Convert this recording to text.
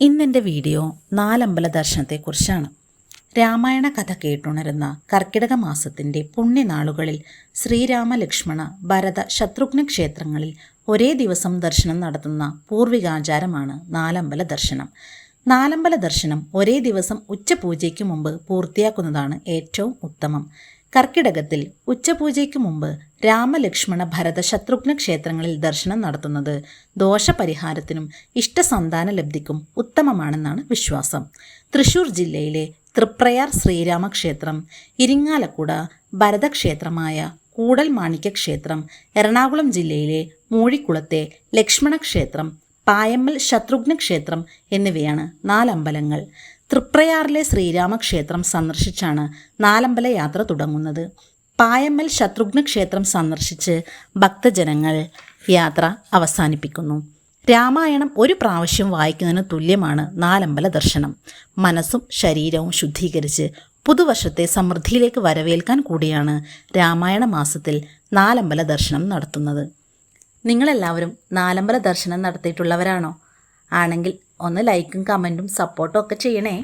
ഇന്നെന്റെ വീഡിയോ നാലമ്പല ദർശനത്തെക്കുറിച്ചാണ്. രാമായണ കഥ കേട്ടുണരുന്ന കർക്കിടക മാസത്തിന്റെ പുണ്യനാളുകളിൽ ശ്രീരാമ ലക്ഷ്മണ ഭരത ശത്രുഘ്ന ക്ഷേത്രങ്ങളിൽ ഒരേ ദിവസം ദർശനം നടത്തുന്ന പൂർവികാചാരമാണ് നാലമ്പല ദർശനം. നാലമ്പല ദർശനം ഒരേ ദിവസം ഉച്ചപൂജയ്ക്ക് മുമ്പ് പൂർത്തിയാക്കുന്നതാണ് ഏറ്റവും ഉത്തമം. കർക്കിടകത്തിൽ ഉച്ചപൂജയ്ക്ക് മുമ്പ് രാമലക്ഷ്മണ ഭരത ശത്രുഘ്ന ക്ഷേത്രങ്ങളിൽ ദർശനം നടത്തുന്നത് ദോഷപരിഹാരത്തിനും ഇഷ്ടസന്താന ലബ്ധിക്കും ഉത്തമമാണെന്നാണ് വിശ്വാസം. തൃശൂർ ജില്ലയിലെ തൃപ്രയാർ ശ്രീരാമക്ഷേത്രം ഇരിങ്ങാലക്കുട ഭരതക്ഷേത്രമായ കൂടൽ മാണിക്യ ക്ഷേത്രം എറണാകുളം ജില്ലയിലെ മൂഴിക്കുളത്തെ ലക്ഷ്മണക്ഷേത്രം പായമ്മൽ ശത്രുഘ്ന ക്ഷേത്രം എന്നിവയാണ് നാലമ്പലങ്ങൾ. തൃപ്രയാറിലെ ശ്രീരാമക്ഷേത്രം സന്ദർശിച്ചാണ് നാലമ്പല യാത്ര തുടങ്ങുന്നത്. പായമ്മൽ ശത്രുഘ്ന ക്ഷേത്രം സന്ദർശിച്ച് ഭക്തജനങ്ങൾ യാത്ര അവസാനിപ്പിക്കുന്നു. രാമായണം ഒരു പ്രാവശ്യം വായിക്കുന്നതിന് തുല്യമാണ് നാലമ്പല ദർശനം. മനസ്സും ശരീരവും ശുദ്ധീകരിച്ച് പുതുവർഷത്തെ സമൃദ്ധിയിലേക്ക് വരവേൽക്കാൻ കൂടിയാണ് രാമായണ മാസത്തിൽ നാലമ്പല ദർശനം നടത്തുന്നത്. നിങ്ങളെല്ലാവരും നാലമ്പല ദർശനം നടത്തിയിട്ടുള്ളവരാണോ? ആണെങ്കിൽ ഒന്ന് ലൈക്കും കമന്റും സപ്പോർട്ടും ഒക്കെ ചെയ്യണേ.